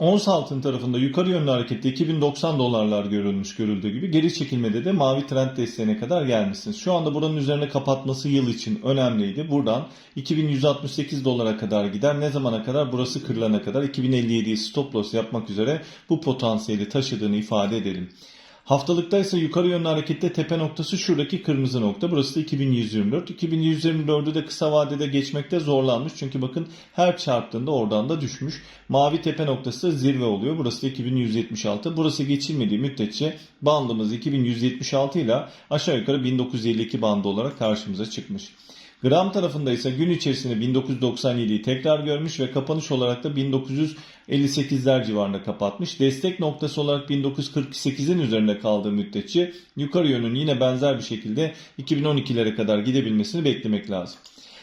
Ons altın tarafında yukarı yönlü harekette 2090 dolarlar görülmüş görüldüğü gibi geri çekilmede de mavi trend desteğine kadar gelmişsiniz. Şu anda buranın üzerine kapatması yıl için önemliydi. Buradan 2168 dolara kadar gider. Ne zamana kadar? Burası kırılana kadar 2057'yi stop loss yapmak üzere bu potansiyeli taşıdığını ifade edelim. Haftalıkta ise yukarı yönlü harekette tepe noktası şuradaki kırmızı nokta. Burası da 2124. 2124'ü de kısa vadede geçmekte zorlanmış. Çünkü bakın her çarptığında oradan da düşmüş. Mavi tepe noktası zirve oluyor. Burası da 2176. Burası geçilmediği müddetçe bandımız 2176 ile aşağı yukarı 1952 bandı olarak karşımıza çıkmış. Gram tarafında ise gün içerisinde 1997'yi tekrar görmüş ve kapanış olarak da 1958'ler civarında kapatmış. Destek noktası olarak 1948'in üzerinde kaldığı müddetçe yukarı yönün yine benzer bir şekilde 2012'lere kadar gidebilmesini beklemek lazım.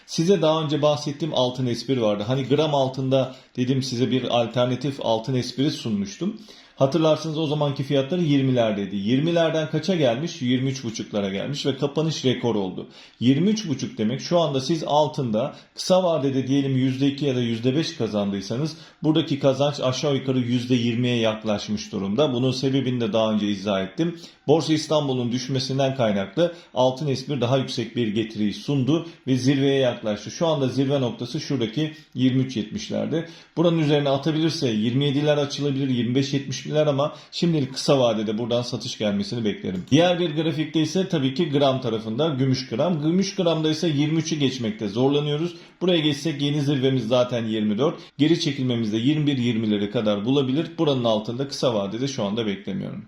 Size daha önce bahsettiğim altın espri vardı. Hani gram altında dedim size bir alternatif altın espri sunmuştum. Hatırlarsınız o zamanki fiyatları 20'lerdeydi. 20'lerden kaça gelmiş? 23,5'lara gelmiş ve kapanış rekor oldu. 23,5 demek şu anda siz altında kısa vadede diyelim %2 ya da %5 kazandıysanız buradaki kazanç aşağı yukarı %20'ye yaklaşmış durumda. Bunun sebebini de daha önce izah ettim. Borsa İstanbul'un düşmesinden kaynaklı altın espri daha yüksek bir getiriyi sundu ve zirveye yaklaştı. Şu anda zirve noktası şuradaki 23.70'lerde. Buranın üzerine atabilirse 27'ler açılabilir, 25.70'ler ama şimdilik kısa vadede buradan satış gelmesini beklerim. Diğer bir grafikte ise tabii ki gram tarafında gümüş gram. Gümüş gramda ise 23'ü geçmekte zorlanıyoruz. Buraya geçsek yeni zirvemiz zaten 24. Geri çekilmemizde 21-20'leri kadar bulabilir. Buranın altında kısa vadede şu anda beklemiyorum.